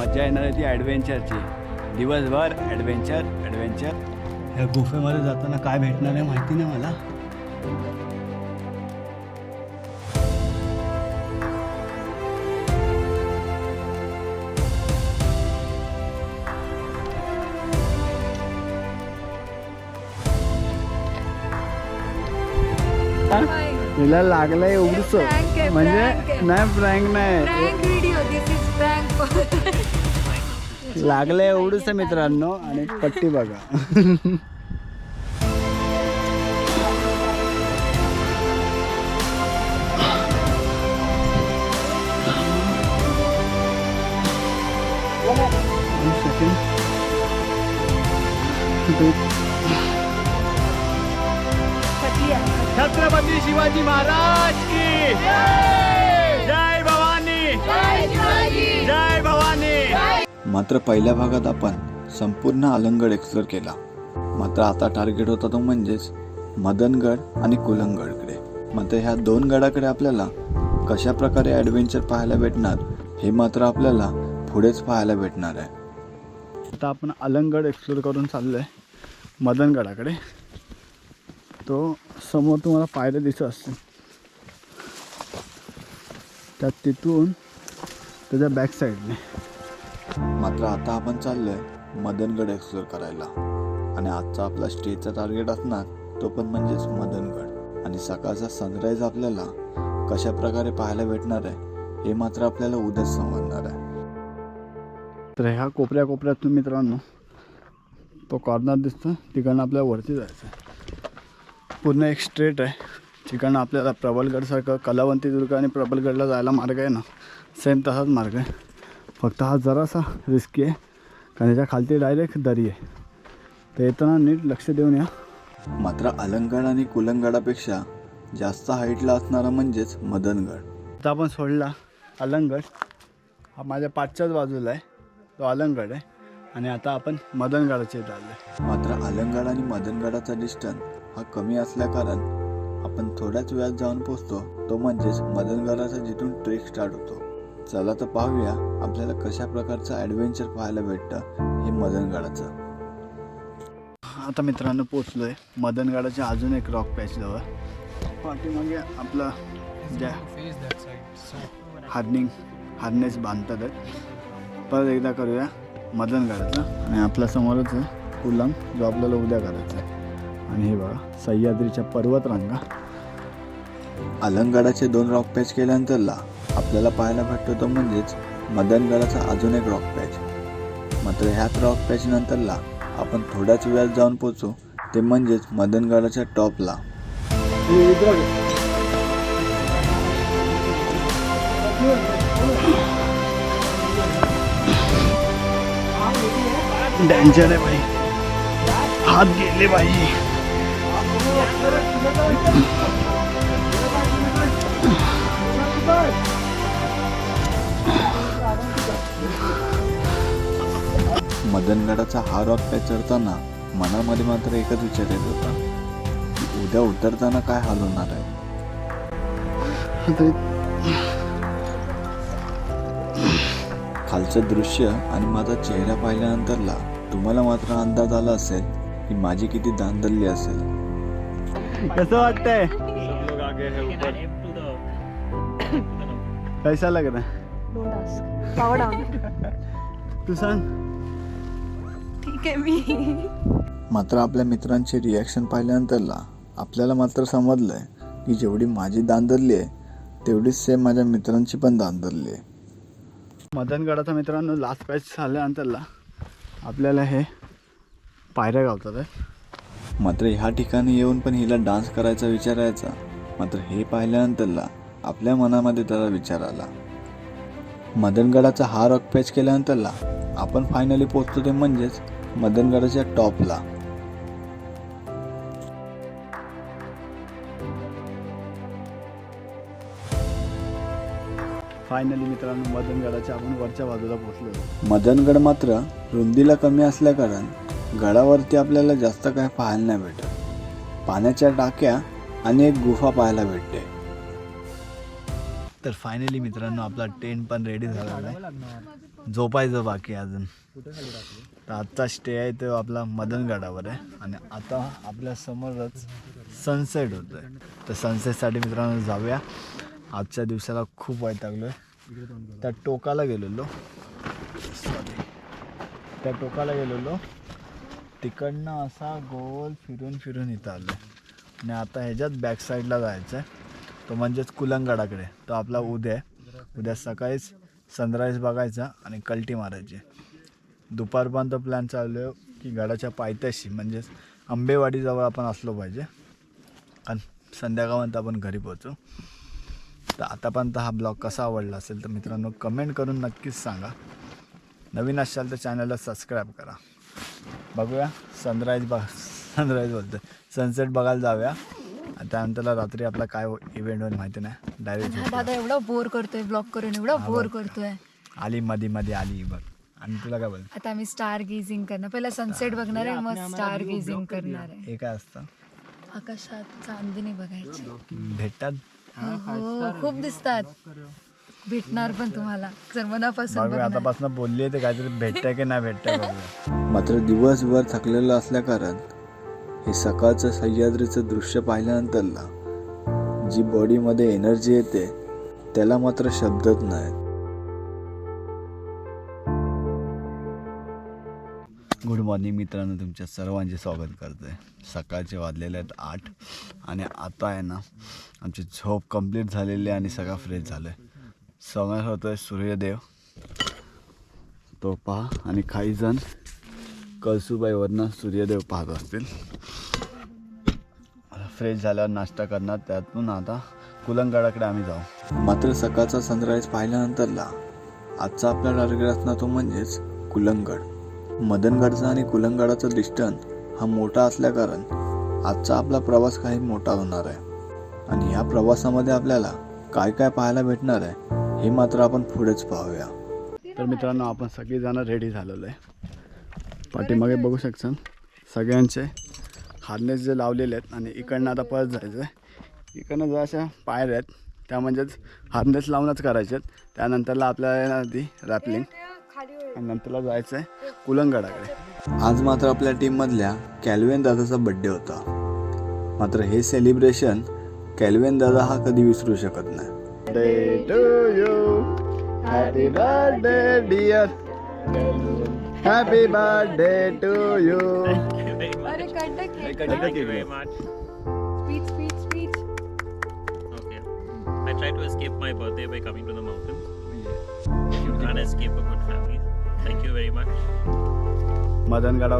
मजा येणार आहे ती ॲडव्हेंचरची दिवसभर ॲडव्हेंचर ॲडव्हेंचर या गुफेमध्ये जाताना काय भेटणार आहे माहिती नाही मला. तिला लागलंय prank म्हणजे. नाही प्रँक नाही. लागले व्हिडिओ एवढंच मित्रांनो आणि पट्टी बघा. छत्रपती शिवाजी महाराज की. मात्र पहिल्या भागात आपण संपूर्ण आलंगड एक्सप्लोर केला. मात्र आता टार्गेट होता तो म्हणजेच मदनगड आणि कुलंगडकडे. मात्र ह्या दोन गडाकडे आपल्याला कशा प्रकारे ॲडव्हेंचर पाहायला भेटणार हे मात्र आपल्याला पुढेच पाहायला भेटणार आहे. आता आपण अलंगड एक्सप्लोर करून चाललो आहे मदनगडाकडे. तो समोर तुम्हाला पायऱ्या दिसत असतील. त्यात तिथून त्याच्या बॅक साईडने मात्र आता आपण चाललोय मदनगड एक्सप्लोर करायला. आणि आजचा आपला स्टेचा टार्गेट असणार तो पण म्हणजेच मदनगड. आणि सकाळचा सनराईज आपल्याला कशा प्रकारे पाहायला भेटणार आहे हे मात्र आपल्याला उद्याच समजणार आहे. तर ह्या कोपऱ्या कोपऱ्यातून मित्रांनो तो कॉर्नर दिसतो तिकडनं आपल्याला वरती जायचं आहे पूर्ण एक स्ट्रेट आहे. तिकडनं आपल्याला प्रबलगडसारखं कलावंती दुर्ग आणि प्रबलगडला जायला मार्ग आहे ना सेम तसाच मार्ग आहे. फक्त हा जरासा रिस्की आहे. कारण त्याच्या खालती डायरेक्ट दरी आहे. तर येताना नीट लक्ष देऊन या. मात्र अलंगड आणि कुलंगडापेक्षा जास्त हाईटला असणारा म्हणजेच मदनगड. आता आपण सोडला अलंगड. हा माझ्या पाठच्याच बाजूला आहे. तो अलंगड आहे. आणि आता आपण आलो आहे मात्र अलंगड आणि मदनगडाचा डिस्टन्स हा कमी असल्याकारण आपण थोड्याच वेळात जाऊन पोचतो तो म्हणजेच मदनगडाचा जिथून ट्रेक स्टार्ट होतो. चला तर पाहूया आपल्याला कशा प्रकारचं ॲडव्हेंचर पाहायला भेटतं हे मदनगडाचं. आता मित्रांनो पोचलो आहे मदनगडाच्या अजून एक रॉक पॅचजवळ पाठीमागे आपलं ज्या हार्निंग हार्नेस बांधतात आहेत. परत एकदा करूया मदनगडाचं. आणि आपल्या समोरच आहे कुलम जो आपल्याला उद्या करायचा आहे. आणि हे बघा सह्याद्रीच्या पर्वतरांगा. अलंगडाचे दोन रॉक पॅच केल्यानंतरला आपल्याला पाहायला भेटतो तो म्हणजेच मदनगडाचा अजून एक रॉक पॅच मात्र ह्याच रॉक पॅच नंतरला आपण थोड्याच वेळात जाऊन पोचू ते म्हणजेच मदनगडाच्या टॉपला डेंजर आहे भाई। हात गेले भाई। मदनगडाचा हा रॉक पॅच चढताना मनामध्ये मात्र एकच विचार येत होता की उद्या उतरताना काय हाल होणार आहे? खालचं दृश्य आणि माझा चेहरा पाहिल्यानंतरला तुम्हाला मात्र अंदाज आला असेल की माझी किती दांदल्ली असेल. कसं वाटतंय? कैसा लग रहा है तू सांग. ठीक आहे मी मात्र आपल्या मित्रांचे रिॲक्शन पाहिल्यानंतरला आपल्याला मात्र समजलंय की जेवढी माझी दांदरली आहे तेवढीच सेम माझ्या मित्रांची पण दांदरली आहे. मदनगडाचा मित्रांनो लास्ट पॅच झाल्यानंतरला आपल्याला हे पायऱ्या गावतात आहे मात्र ह्या ठिकाणी येऊन पण हिला डान्स करायचा विचार यायचा. मात्र हे पाहिल्यानंतरला आपल्या मनामध्ये त्याला विचार आला. मदनगडाचा हा रॉक पॅच केल्यानंतरला आपण फायनली पोचतो ते म्हणजेच मदनगडाच्या टॉपला. फायनली मित्रांनो मदनगडाच्या आपण वरच्या बाजूला पोहोचलो मदनगड मात्र रुंदीला कमी असल्याकारण गडावरती आपल्याला जास्त काय पाहायला नाही भेटत. पाण्याच्या टाक्या आणि एक गुफा पाहायला भेटते. तर फायनली मित्रांनो आपला टेंट पण रेडी झालेला आहे झोपायचं बाकी अजून. तर आजचा स्टे आहे तो आपला मदनगडावर आहे. आणि आता आपल्या समोरच सनसेट होतो आहे तर सनसेटसाठी मित्रांनो जाऊया. आजच्या दिवसाला खूप वैतागलो आहे त्या टोकाला गेलेलो. सॉरी त्या टोकाला गेलेलो. तिकडनं असा गोल फिरून फिरून इथं आलो आणि आता ह्याच्यात बॅक साईडला जायचं आहे तो म्हणजेच कुलंगडाकडे. तो आपला उद्या आहे. उद्या सकाळीच सनराईज बघायचा आणि कल्टी मारायची. दुपारपर्यंत प्लॅन चालू आहे की गडाच्या पायथ्याशी म्हणजेच आंबेवाडीजवळ आपण असलो पाहिजे. आणि संध्याकाळपर्यंत आपण घरी पोहोचू. तर आतापर्यंत हा ब्लॉग कसा आवडला असेल तर मित्रांनो कमेंट करून नक्कीच सांगा. नवीन असाल तर चॅनलला सबस्क्राईब करा. बघूया सनराईज बघ सनराईज बोलतो सनसेट बघायला जाऊया. आणि त्यानंतरला रात्री आपला काय इव्हेंट होईल माहिती नाही. हा डायरेक्ट दादा एवढा बोर करतोय ब्लॉक करून एवढा बोर करतोय. आली मध्ये मध्ये आली बघ. आणि तुला काय बोल आता आम्ही स्टार गेझिंग करणार. पहिला सनसेट बघणार आहे मग स्टार गेझिंग करणार आहे. हे काय असतं. आकाशात चांदणी बघायची. भेटतात? हो खूप दिसतात. भेटणार पण तुम्हाला. जर मनापासून बघूया बघणार. आतापासून बोलली ते काहीतरी भेटतंय की नाही भेटतंय बघूया. मात्र दिवसभर थकलेलं असल्याकारण हे सकाळचं सह्याद्रीचं दृश्य पाहिल्यानंतरला जी बॉडीमध्ये एनर्जी येते त्याला मात्र शब्दच नाही. गुड मॉर्निंग मित्रांनो तुमच्या सर्वांचे स्वागत करते सकाळचे वाजलेले आहेत आठ आणि आता आहे ना आमची झोप कंप्लीट झालेली आहे आणि सगळा फ्रेश झालं आहे समोर होतो आहे सूर्यदेव. तो पहा आणि काही जण कळसुबाईवरनं सूर्यदेव पाहत असतील. फ्रेश झाल्यावर नाश्ता करणार. त्यातून आता कुलंगडाकडे आम्ही जाऊ. मात्र सकाळचा सनराईज पाहिल्यानंतरला आजचा आपला टार्गेट असणार तो म्हणजेच कुलंगड. मदनगडचा आणि कुलंगडाचा डिस्टन्स हा मोठा असल्याकारण आजचा आपला प्रवास काही मोठा होणार आहे. आणि या प्रवासामध्ये आपल्याला काय काय पाहायला भेटणार आहे हे मात्र आपण पुढेच पाहूया. तर मित्रांनो आपण सगळीजण रेडी झालेलो आहे. पाठीमागे बघू शकता सगळ्यांचे हार्नेस जे लावलेले आहेत आणि इकडनं आता परत जायचं आहे इकडनं जर अशा पायऱ्या आहेत त्या म्हणजेच हार्नेस लावूनच करायचे आहेत. त्यानंतरला आपल्याला येणार ती रॅपलिंग आणि नंतरला जायचं आहे कुलंगडाकडे. आज मात्र आपल्या टीममधल्या कॅल्वेन दादाचा बड्डे होता. मात्र हे सेलिब्रेशन कॅल्वेन दादा हा कधी विसरू शकत नाही. Day to you. Happy birthday, dear. अरे gotta to escape my birthday by coming to the mountains you can escape a good family thank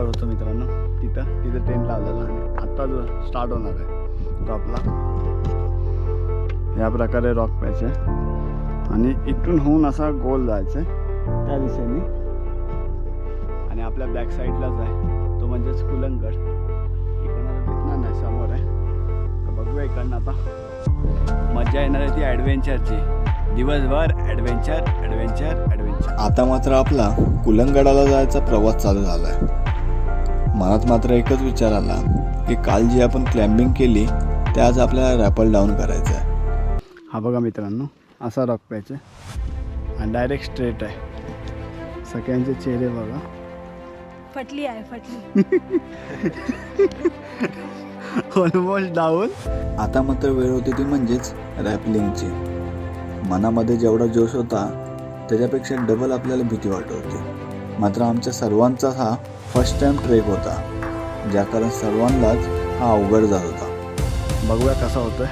होतो मित्रांनो. तिथं तिथं टेंट लावलेला आणि आत्ता जो स्टार्ट होणार आहे ड्रॉपला या प्रकारे रॉक पाहिजे आणि इथून होऊन असा गोल जायचं. आहे त्या दिशेने. आणि आपल्या बॅक साईडला जाय तो म्हणजेच कुलंगड इकडनं दिसणार नाही समोर आहे. तर बघूया इकडनं आता. मजा येणार आहे ती ॲडव्हेंचरची दिवसभर ॲडव्हेंचर ॲडव्हेंचर ॲडव्हेंचर आता मात्र आपला कुलंगडाला जायचा प्रवास चालू झालाय. मनात मात्र एकच विचार आला की काल जी आपण क्लाइम्बिंग केली ते आज आपल्याला रॅपल डाऊन करायचं आहे हा बघा मित्रांनो असा रॉक प्यायचे आणि डायरेक्ट स्ट्रेट आहे. सगळ्यांचे चेहरे बघा. फटली आहे फटली. ऑलमोस्ट डाऊन आता मात्र वेळ होती ती म्हणजेच रॅपलिंगची मनामध्ये जेवढा जोश होता त्याच्यापेक्षा डबल आपल्याला भीती वाटत होती. मात्र आमच्या सर्वांचा हा फर्स्ट टाइम ट्रेक होता ज्या कारण सर्वांनाच हा अवघड जात होता. बघूया कसा होतोय.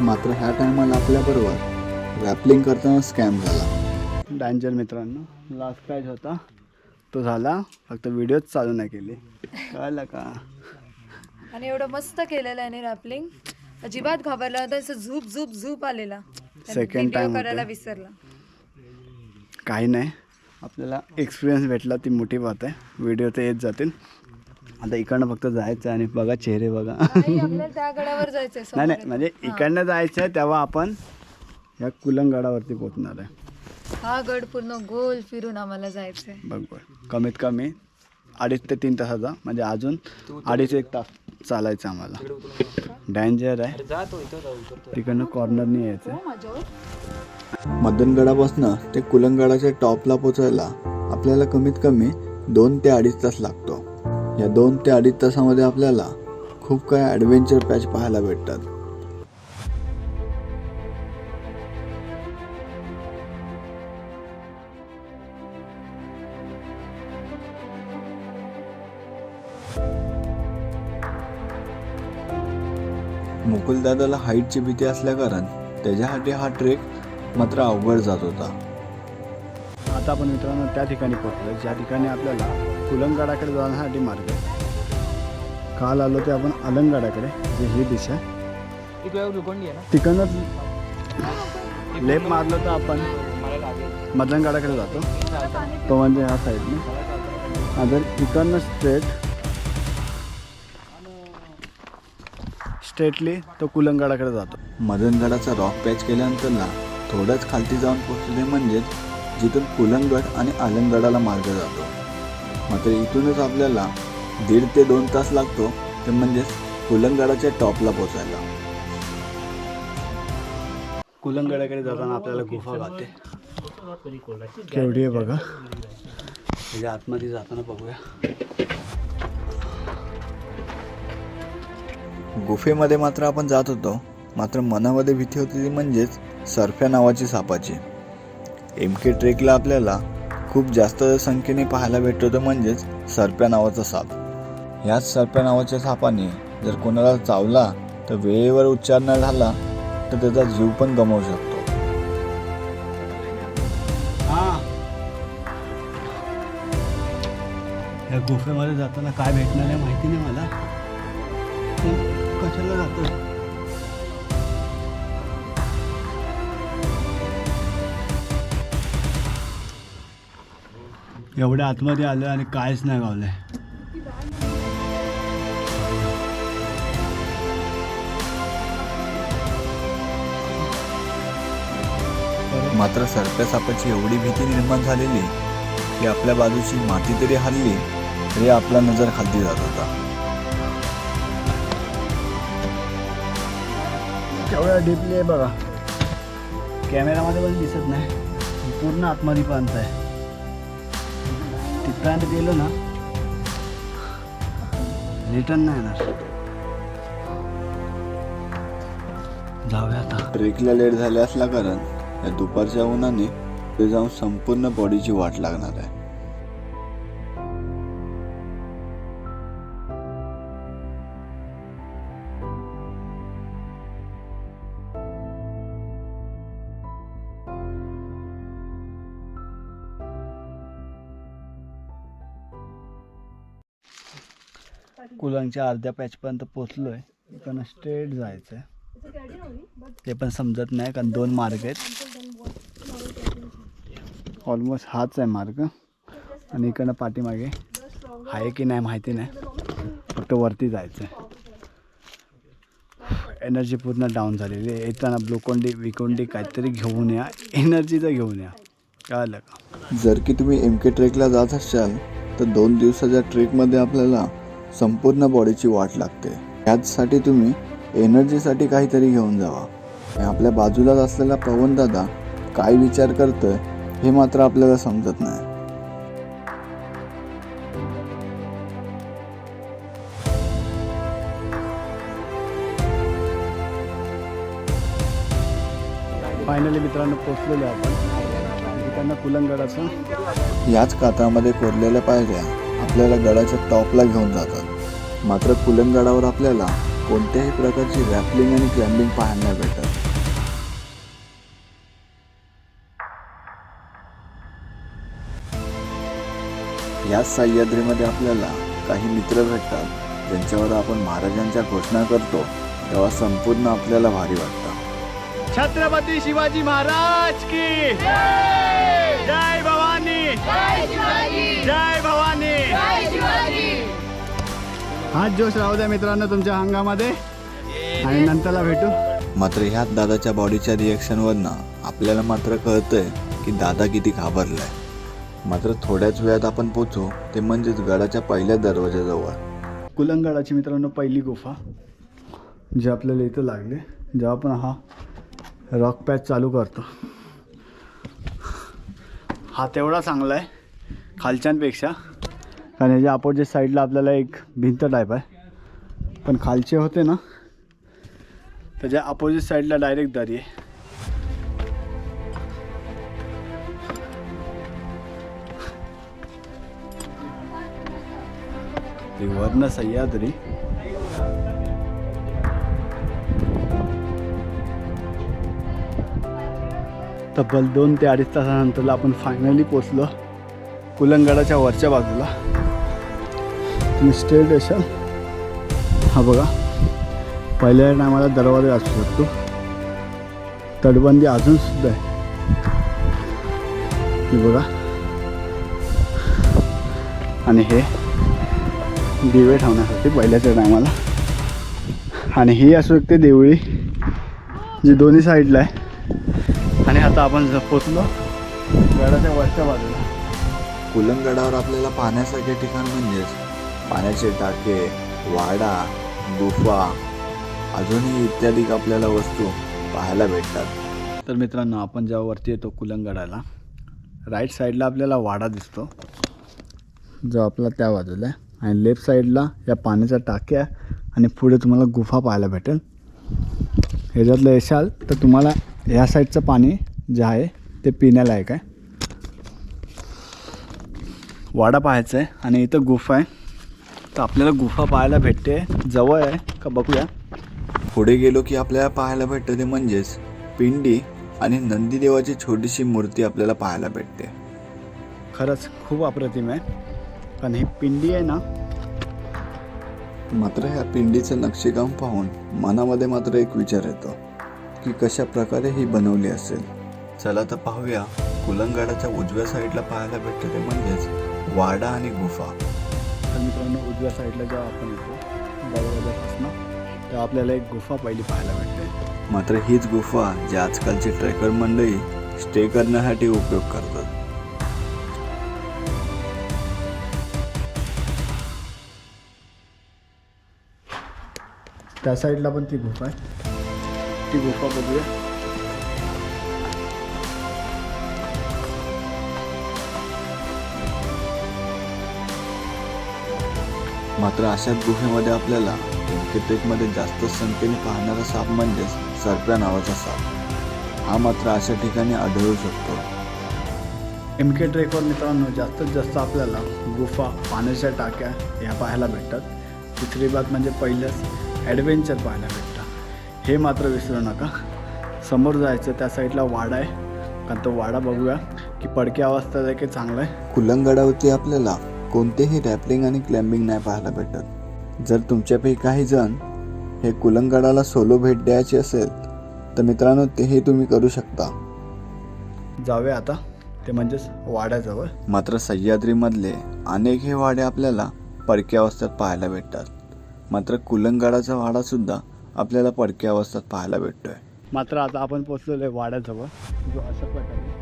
मात्र ह्या टायमाला आपल्याबरोबर रॅपलिंग करताना स्कॅम झाला. डांजर मित्रांनो लास्ट प्राईज होता. तो झाला फक्त व्हिडिओच चालू नाही केली. कळलं का? आणि एवढं मस्त केलेलं आहे रॅपलिंग अजिबात घाबरला होता असं झूप झूप झूप आलेला. Video time करायला. विसरला. काही नाही. आपल्याला एक्सपिरियन्स भेटला ती मोठी बात आहे. व्हिडिओ तर येत जातील. आता इकडनं फक्त जायचं आहे आणि बघा चेहरे बघा. आपल्याला त्या गडावर जायचंय नाही नाही. म्हणजे इकडनं जायचं आहे तेव्हा आपण या कुलंगडावरती पोचणार आहे. हा गड पूर्ण गोल फिरून आम्हाला जायचंय. बघ बघ. कमीत कमी अडीच ते तीन तासाचा. म्हणजे अजून अडीच एक तास चालायचं आम्हाला. डेंजर आहे. तिकडनं कॉर्नरनी यायचं मदनगडापासनं ते कुलंगडाच्या टॉपला पोचायला आपल्याला कमीत कमी दोन ते अडीच तास लागतो. या दोन ते अडीच तासामध्ये आपल्याला खूप काही ॲडव्हेंचर पॅच पाहायला भेटतात. मुकुलदादाला हाईटची भीती असल्याकारण त्याच्यासाठी हा ट्रेक मात्र अवघड जात होता. आता आपण मित्रांनो त्या ठिकाणी पोहोचलो ज्या ठिकाणी आपल्याला कुलंगडाकडे जाण्यासाठी मार्ग आहे. काल आलो ते आपण अलंगडाकडे जे ही दिशा तिकडनंच लेप मारलं तर आपण मदनगडाकडे जातो. तो म्हणजे ह्या साईडने. जर इकडनं स्ट्रेट स्ट्रेटली तो कुलंगडाकडे जातो. मदनगडाचा रॉक पॅच केल्यानंतरला थोडंच खालती जाऊन पोहोचले म्हणजेच जिथून कुलंगड आणि आलमगडाला मार्ग जातो. मात्र इथूनच आपल्याला दीड ते दोन तास लागतो ते म्हणजेच कुलंगडाच्या टॉपला पोचायला कुलंगडाकडे जाताना आपल्याला गुफा गावते केवढी आहे बघा. त्याच्या आतमध्ये जाताना बघूया. गुफेमध्ये मात्र आपण जात होतो. मात्र मनामध्ये भीती होती ती म्हणजेच सर्फ्या नावाची सापाची. एम के ट्रेकला आपल्याला खूप जास्त संख्येने पाहायला भेटतो तो म्हणजेच सर्प्या नावाचा साप. ह्याच सर्प्या नावाच्या सापाने जर कोणाला चावला तर वेळेवर उच्चार न झाला तर त्याचा जीव पण गमावू शकतो. हां. या गुफेमध्ये जाताना काय भेटणार आहे माहिती नाही मला. कशाला एवढ्या आतमध्ये आलं आणि कायच नाही गावलंय मात्र सरप्या सापाची एवढी भीती निर्माण झालेली की आपल्या बाजूची माती तरी हल्ली तरी आपला नजर खाली जात होता. केवढा डीपली आहे बघा. कॅमेरामध्ये पण दिसत नाही. पूर्ण आतमध्ये पर्यंत आहे. तिथपर्यंत गेलो ना रिटर्न नाही येणार. जाऊया आता. ट्रेकला लेट झाले असला कारण या दुपारच्या उन्हाने ते जाऊन संपूर्ण बॉडीची वाट लागणार आहे. कुलांच्या अर्ध्या पॅचपर्यंत पोचलो आहे इकडनं स्ट्रेट जायचं आहे ते पण समजत नाही कारण दोन मार्ग आहेत. ऑलमोस्ट हाच आहे मार्ग. आणि इकडनं पाठीमागे आहे की नाही माहिती नाही. फक्त वरती जायचं आहे एनर्जी पूर्ण डाऊन झालेली आहे. येताना ब्लोकोंडी विकोंडी काहीतरी घेऊन या. एनर्जीचं घेऊन या. कळलं का? जर की तुम्ही एम के ट्रेकला जात असाल तर दोन दिवसाच्या ट्रेकमध्ये आपल्याला संपूर्ण बॉडीची वाट लागते. याचसाठी तुम्ही एनर्जीसाठी काहीतरी घेऊन जावा. आपल्या बाजूलाच असलेला पवनदादा काय विचार करतोय हे मात्र आपल्याला समजत नाही. फायनली मित्रांनो पोचलेलो आपण. तिकडनं कुलंगडाचं. याच कातळामध्ये कोरलेल्या पायऱ्या आपल्याला गडाच्या टॉपला घेऊन जातात. मात्र कुलंगडावर आपल्याला कोणत्याही प्रकारची रॅपलिंग आणि क्लाइम्बिंग पाहायला नाही भेटत. याच सह्याद्रीमध्ये आपल्याला काही मित्र भेटतात. ज्यांच्यावर आपण महाराजांच्या घोषणा करतो तेव्हा संपूर्ण आपल्याला भारी वाटतं. छत्रपती शिवाजी महाराज की. जय! भवानी. जय हाच जोश राहू द्या मित्रांनो तुमच्या अंगामध्ये आणि नंतरला भेटू. मात्र ह्यात दादाच्या बॉडीच्या रिॲक्शनवरनं आपल्याला मात्र कळतंय की दादा किती घाबरलाय. मात्र थोड्याच वेळात आपण पोचू ते म्हणजेच गडाच्या पहिल्या दरवाजाजवळ कुलंगडाची मित्रांनो पहिली गुफा जी आपल्याला इथं लागली. जेव्हा आपण हा रॉक पॅच चालू करतो. हा तेवढा चांगला आहे खालच्यांपेक्षा. कारण ह्याच्या अपोजिट साईडला आपल्याला एक भिंत टाईप आहे. पण खालचे होते ना त्याच्या अपोजिट साईडला डायरेक्ट दरी आहे. वर्ण सह्याद्री. तब्बल दोन ते अडीच तासानंतरला आपण फायनली पोचलो कुलंगडाच्या वरच्या बाजूला. तुम्ही स्टेट येशाल हा बघा पहिल्या टायमाला दरवाजा असू शकतो. तटबंदी अजून सुद्धा आहे. हे बघा. आणि हे दिवे ठेवण्यासाठी पहिल्याच्या टायमाला. आणि ही असू शकते देवळी जी दोन्ही साईडला आहे. आणि आता आपण पोचलो गडाच्या वरच्या बाजूला. कुलंगडावर आपल्याला पाहण्यासारखे ठिकाण म्हणजेच पाण्याचे टाके वाडा गुफा अजूनही इत्यादी आपल्याला वस्तू पाहायला भेटतात. तर मित्रांनो आपण जेव्हा वरती येतो कुलंगडाला राईट साईडला आपल्याला वाडा दिसतो. जो आपला त्या बाजूला आहे. आणि लेफ्ट साईडला या पाण्याच्या टाक्या आणि पुढे तुम्हाला गुफा पाहायला भेटेल. ह्याच्यातलं येशाल तर तुम्हाला ह्या साईडचं पाणी जे आहे ते पिण्यालायक आहे. वाडा पाहायचा आहे. आणि इथं गुफा आहे. तर आपल्याला गुफा पाहायला भेटते. जवळ आहे. का बघूया. पुढे गेलो की आपल्याला पाहायला भेटतं ते म्हणजेच पिंडी आणि नंदीदेवाची छोटीशी मूर्ती आपल्याला पाहायला भेटते. खरंच खूप अप्रतिम आहे. कारण ही पिंडी आहे ना? मात्र ह्या पिंडीचं नक्षीकाम पाहून मनामध्ये मात्र एक विचार येतो की कशा प्रकारे ही बनवली असेल. चला तर पाहूया. कुलंगडाच्या उजव्या साईडला पाहायला भेटतं ते म्हणजेच वाडा आणि गुफा. तर मित्रांनो उजव्या साईडला जेव्हा आपण येतो दरवाजापासून तेव्हा आपल्याला एक गुफा पहिली पाहायला भेटते. मात्र हीच गुफा जी आजकालची ट्रेकर मंडळी स्टे करण्यासाठी उपयोग करतात. त्या साईडला पण ती गुफा आहे. ती गुफा बघूया. मात्र अशाच गुफेमध्ये आपल्याला टेकमध्ये जास्त संख्येने पाहणारा साप म्हणजेच सर्प्या नावाचा साप. हा मात्र अशा ठिकाणी आढळू शकतो. एम के ट्रेकवर मित्रांनो जास्तीत जास्त आपल्याला गुफा पाण्याच्या टाक्या ह्या पाहायला भेटतात. तिसरी बात म्हणजे पहिलंच ॲडव्हेंचर पाहायला भेटतं. हे मात्र विसरू नका. समोर जायचं त्या साईडला वाडा आहे. कारण तो वाडा बघूया की पडक्या अवस्थेत आहे की चांगला आहे. कुलंगडावरती आपल्याला. कोणतेही रॅपलिंग आणि क्लाइम्बिंग नाही पाहायला भेटत. जर तुमच्यापैकी काही जण हे कुलंगडाला सोलो भेट द्यायची असेल तर मित्रांनो तेही तुम्ही करू शकता. जाऊया आता. ते म्हणजेच वाड्याजवळ. मात्र सह्याद्रीमधले अनेक हे वाडे आपल्याला पडक्या अवस्थेत पाहायला भेटतात. मात्र कुलंगडाचा वाडासुद्धा आपल्याला पडक्या अवस्थेत पाहायला भेटतोय. मात्र आता आपण पोचलेलो आहे वाड्याजवळ. जो अशा प्रकारे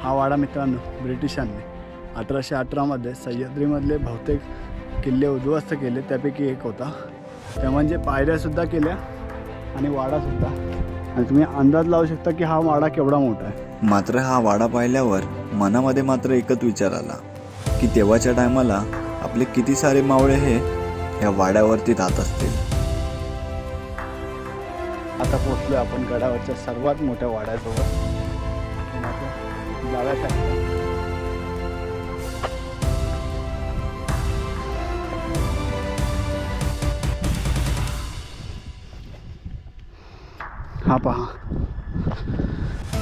हा वाडा मित्रांनो ब्रिटिशांनी अठराशे अठरामध्ये सह्याद्रीमधले बहुतेक किल्ले उद्ध्वस्त केले त्यापैकी एक होता. त्या म्हणजे पायऱ्यासुद्धा केल्या आणि वाडासुद्धा आणि तुम्ही अंदाज लावू शकता की हा वाडा केवढा मोठा आहे. मात्र हा वाडा पाहिल्यावर मनामध्ये मात्र एकच विचार आला की तेव्हाच्या टायमाला आपले किती सारे मावळे हे या वाड्यावरती राहत असतील. आता पोचलो आपण गडावरच्या सर्वात मोठ्या वाड्याजवळ. हा पहा.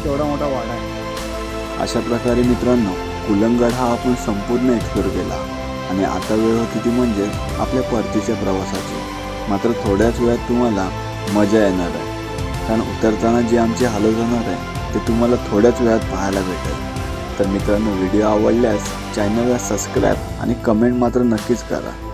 एवढा मोठा वाडा आहे. अशा प्रकारे मित्रांनो कुलंगड हा आपण संपूर्ण एक्सप्लोर केला. आणि आता वेळ होती ती म्हणजे आपल्या परतीच्या प्रवासाची. मात्र थोड्याच वेळात तुम्हाला मजा येणार आहे. कारण उतरताना जी आमची हालत होणार आहे ते तुम्हाला थोड्याच वेळात पाहायला भेटेल. तर मित्रांनो व्हिडिओ आवडल्यास चॅनलला सबस्क्राईब आणि कमेंट मात्र नक्कीच करा.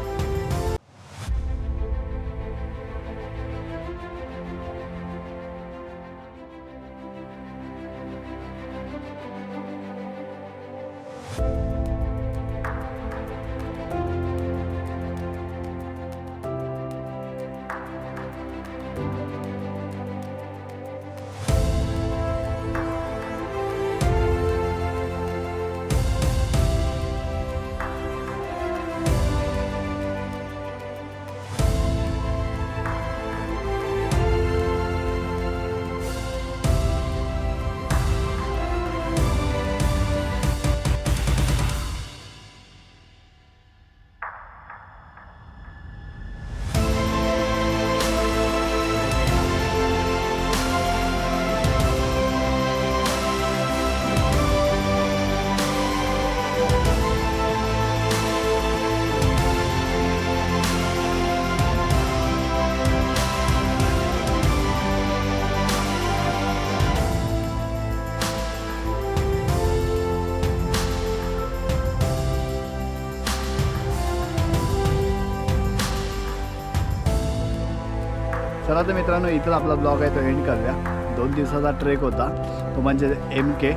चला तर मित्रांनो इथं आपला ब्लॉग आहे तो एंड करूया. दोन दिवसाचा ट्रेक होता. तो म्हणजे एम के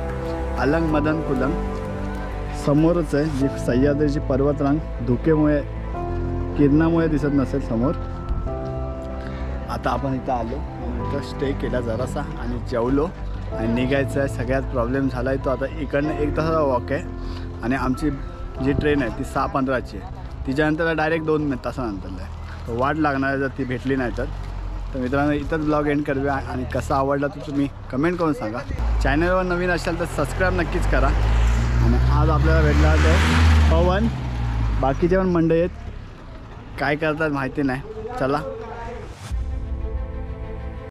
अलंग मदन कुलंग समोरच आहे जी सह्याद्रीची पर्वतरांग. धुकेमुळे किरणामुळे दिसत नसेल समोर. आता आपण इथं आलो. इथं स्टे केला जरासा आणि जेवलो. आणि निघायचं आहे सगळ्यात प्रॉब्लेम झाला आहे तो आता इकडनं एक तासाचा वॉक आहे. आणि आमची जी ट्रेन आहे ती सहा पंधराची आहे. तिच्यानंतर डायरेक्ट दोन तासानंतरला आहे. वाट लागणार आहे जर ती भेटली नाही तर. तर मित्रांनो इथंच ब्लॉग एंड करूया. आणि कसा आवडला तर तुम्ही कमेंट करून सांगा. चॅनलवर नवीन असाल तर सबस्क्राईब नक्कीच करा. आणि आज आपल्याला भेटला तर पवन. बाकीचे पण मंडळी आहेत. काय करतात माहिती नाही. चला.